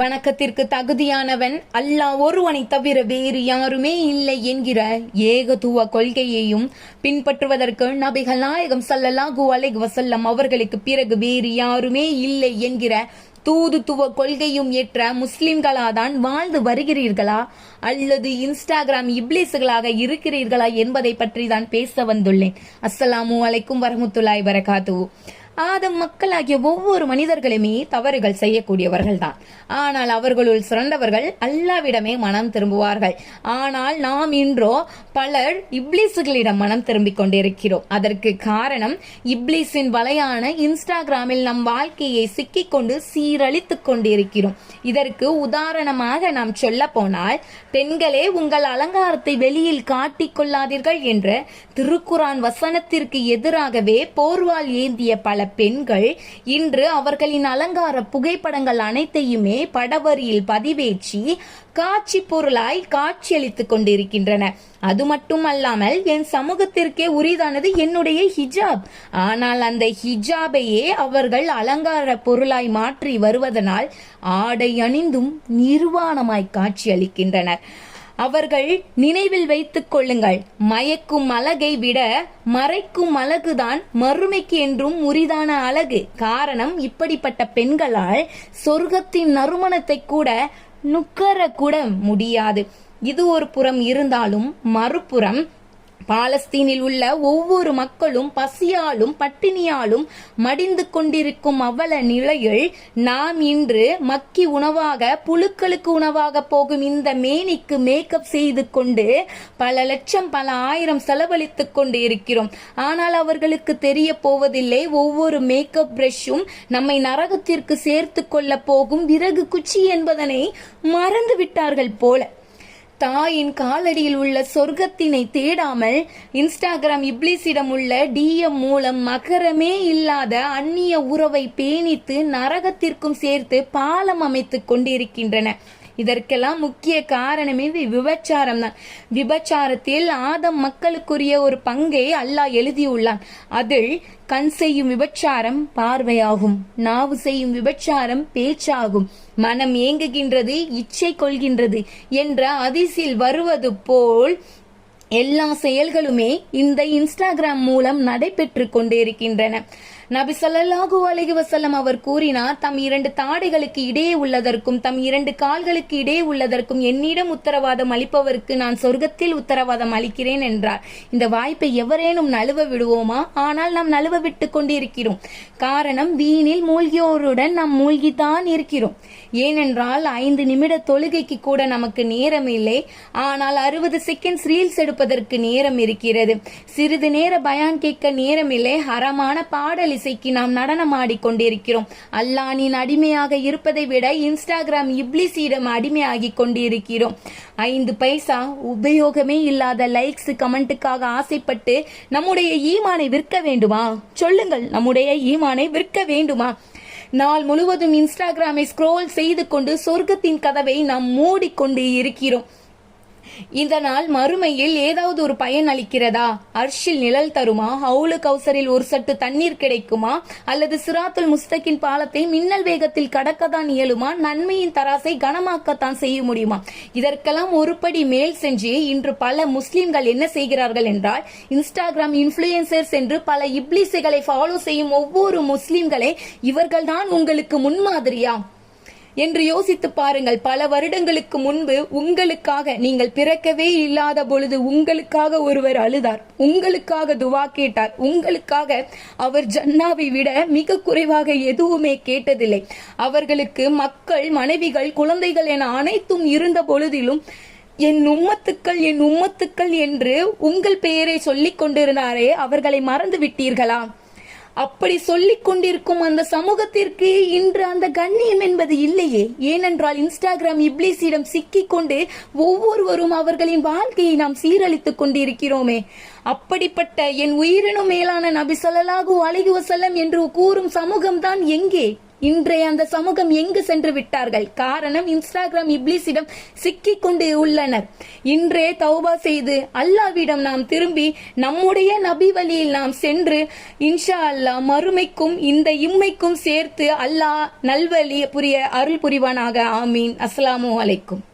வணக்கத்திற்கு தகுதியானவன் அல்லாஹ் ஒருவனை தவிர வேறு யாருமே இல்லை என்கிற ஏகத்துவ கொள்கையையும் பின்பற்றுவதற்கு நபிகள் நாயகம் ஸல்லல்லாஹு அலைஹி வசல்லம் அவர்களுக்கு பிறகு வேறு யாருமே இல்லை என்கிற தூதுத்துவ கொள்கையும் ஏற்ற முஸ்லிம்களாதான் வாழ்ந்து வருகிறீர்களா? அல்லது இன்ஸ்டாகிராம் இப்லீஸ்களாக இருக்கிறீர்களா என்பதை பற்றி தான் பேச வந்துள்ளேன். அஸ்ஸலாமு அலைக்கும் வரமுத்துல்லாய் வரகாத்து ஆதம் மக்களாகிய ஒவ்வொரு மனிதர்களுமே தவறுகள் செய்யக்கூடியவர்கள் தான் ஆனால் அவர்களுள் சிறந்தவர்கள் அல்லாவிடமே மனம் திரும்புவார்கள். ஆனால் நாம் இன்றோ பலர் இப்லீஸுகளிடம் மனம் திரும்பிக் கொண்டிருக்கிறோம். அதற்கு காரணம் இப்லீஸின் வலையான இன்ஸ்டாகிராமில் நம் வாழ்க்கையை சிக்கிக்கொண்டு சீரழித்துக் கொண்டிருக்கிறோம். இதற்கு உதாரணமாக நாம் சொல்ல போனால் பெண்களே உங்கள் அலங்காரத்தை வெளியில் காட்டிக்கொள்ளாதீர்கள் என்ற திருக்குரான் வசனத்திற்கு எதிராகவே போர்வால் ஏந்திய பல பெண்கள் இன்று அவர்களின் அலங்கார புகைப்படங்கள் அனைத்தையுமே படவரியில் பதிவேற்றி காட்சி பொருளாய் காட்சியளித்துக் கொண்டிருக்கின்றன. அது மட்டுமல்லாமல் என் சமூகத்திற்கே உரிதானது என்னுடைய ஹிஜாப். ஆனால் அந்த ஹிஜாபையே அவர்கள் அலங்கார பொருளாய் மாற்றி வருவதனால் ஆடை அணிந்தும் நிர்வாணமாய் காட்சியளிக்கின்றனர். அவர்கள் நினைவில் வைத்துக் கொள்ளுங்கள். மயக்கும் அழகை விட மறைக்கும் அழகுதான் மறுமைக்கு என்றும் உரிதான அழகு. காரணம் இப்படிப்பட்ட பெண்களால் சொர்க்கத்தின் நறுமணத்தை கூட நுக்கர கூட முடியாது. இது ஒரு புறம் இருந்தாலும் மறுபுறம் பாலஸ்தீனில் உள்ள ஒவ்வொரு மக்களும் பசியாலும் பட்டினியாலும் மடிந்து கொண்டிருக்கும் அவல நிலையில் நாம் இன்று மக்கி உணவாக புழுக்களுக்கு உணவாக போகும் இந்த மேனிக்கு மேக்கப் செய்து கொண்டு பல லட்சம் பல ஆயிரம் செலவழித்துக் கொண்டு இருக்கிறோம். ஆனால் அவர்களுக்கு தெரிய போவதில்லை. ஒவ்வொரு மேக்கப் பிரஷும் நம்மை நரகத்திற்கு சேர்த்து கொள்ள போகும். விறகு குச்சி என்பதனை மறந்து விட்டார்கள் போல. தாயின் காலடியில் உள்ள சொர்க்கத்தினை தேடாமல் இன்ஸ்டாகிராம் இப்ளிஸிடம் உள்ள டிஎம் மூலம் மகரமே இல்லாத அந்நிய உறவை பேணித்து நரகத்திற்கும் சேர்த்து பாலம் அமைத்துக் கொண்டிருக்கின்றன. இதற்கெல்லாம் முக்கிய காரணமே விபச்சாரம் தான் விபச்சாரத்தில் ஆதம் மக்களுக்குரிய ஒரு பங்கை அல்லாஹ் எழுதியுள்ளான். அதில் கண் செய்யும் விபச்சாரம் பார்வையாகும் நாவு செய்யும் விபச்சாரம் பேச்சாகும் மனம் ஏங்குகின்றது இச்சை கொள்கின்றது என்ற அதிசில் வருவது போல் எல்லா செயல்களுமே இந்த இன்ஸ்டாகிராம் மூலம் நடைபெற்று கொண்டிருக்கின்றன நபி ஸல்லல்லாஹு அலஹி வசல்லம் அவர் கூறினார் தம் இரண்டு தாடைகளுக்கு இடையே உள்ளதற்கும் தம் இரண்டு கால்களுக்கு இடையே உள்ளதற்கும் என்னிடம் உத்தரவாதம் அளிப்பவருக்கு நான் சொர்க்கத்தில் உத்தரவாதம் அளிக்கிறேன் என்றார். இந்த வாய்ப்பை எவரேனும் நழுவ விடுவோமா? ஆனால் நாம் நழுவ விட்டு கொண்டிருக்கிறோம். காரணம் வீணில் மூழ்கியோருடன் நாம் மூழ்கித்தான் இருக்கிறோம். ஏனென்றால் ஐந்து நிமிட தொழுகைக்கு கூட நமக்கு நேரம் இல்லை. ஆனால் அறுபது செகண்ட்ஸ் ரீல்ஸ் எடுப்பதற்கு நேரம் இருக்கிறது. சிறிது நேர பயான் கேட்க நேரம் இல்லை. ஹரமான பாடல் இசைக்கு நாம் நடனமாடிக் கொண்டிருக்கிறோம் அல்லானின் அடிமையாக இருப்பதை விட இன்ஸ்டாகிராம் இப்ளிஸிடம் அடிமையாகி கொண்டிருக்கிறோம். ஐந்து பைசா உபயோகமே இல்லாத லைக்ஸ் கமெண்ட்டுக்காக ஆசைப்பட்டு நம்முடைய ஈமானை விற்க வேண்டுமா? சொல்லுங்கள் நம்முடைய ஈமானை விற்க வேண்டுமா? நாள் முழுவதும் இன்ஸ்டாகிராமை ஸ்க்ரோல் செய்து கொண்டு சொர்க்கத்தின் கதவை நாம் மூடிக்கொண்டு இருக்கிறோம். இதனால் மறுமையில் ஏதாவது ஒரு பயன் அளிக்கிறதா? அர்ஷில் நிழல் தருமா? ஹவுலு கௌசரில் ஒரு சட்டு தண்ணீர் கிடைக்குமா? அல்லது சிராத்துல் முஸ்தகின் பாலத்தை மின்னல் வேகத்தில் கடக்கத்தான் இயலுமா? நன்மையின் தராசை கனமாக்கத்தான் செய்ய முடியுமா? இதற்கெல்லாம் ஒருபடி மேல் சென்று இன்று பல முஸ்லிம்கள் என்ன செய்கிறார்கள் என்றால் இன்ஸ்டாகிராம் இன்ஃபுளுசர்ஸ் என்று பல இப்ளிசுகளை ஃபாலோ செய்யும் ஒவ்வொரு முஸ்லிம்களை இவர்கள்தான் உங்களுக்கு முன்மாதிரியா? என்று யோசித்து பாருங்கள். பல வருடங்களுக்கு முன்பு உங்களுக்காக நீங்கள் பிறக்கவே இல்லாத பொழுது உங்களுக்காக ஒருவர் அழுதார். உங்களுக்காக துவா கேட்டார். உங்களுக்காக அவர் ஜன்னாவை விட மிக குறைவாக எதுவுமே கேட்டதில்லை. அவர்களுக்கு மக்கள் மனைவிகள் குழந்தைகள் என அனைத்தும் இருந்த பொழுதிலும் என் உம்மத்துக்கள் என் உம்மத்துக்கள் என்று உங்கள் பெயரை சொல்லிக் கொண்டிருந்தாரே அவர்களை மறந்து விட்டீர்களா? அப்படி சொல்லிக் கொண்டிருக்கும் அந்த சமூகத்திற்கு இன்று அந்த கண்ணியம் என்பது இல்லையே. ஏனென்றால் இன்ஸ்டாகிராம் இப்ளீஸிடம் சிக்கிக் கொண்டு ஒவ்வொருவரும் அவர்களின் வாழ்க்கையை நாம் சீரழித்துக் கொண்டிருக்கிறோமே. அப்படிப்பட்ட என் உயிரினும் மேலான நபி ஸல்லல்லாஹு அலைஹி வஸல்லம் என்று கூறும் சமூகம்தான் எங்கே? இன்றைய அந்த சமூகம் எங்கு சென்று விட்டார்கள்? காரணம் இன்ஸ்டாகிராம் இப்ளிஸிடம் சிக்கி கொண்டு உள்ளனர். இன்றே தௌபா செய்து அல்லாவிடம் நாம் திரும்பி நம்முடைய நபி வழியில் நாம் சென்று இன்ஷா அல்லாஹ் மறுமைக்கும் இந்த இம்மைக்கும் சேர்த்து அல்லாஹ் நல்வழி புரிய அருள் புரிவானாக. ஆமீன். அஸ்ஸலாமு அலைக்கும்.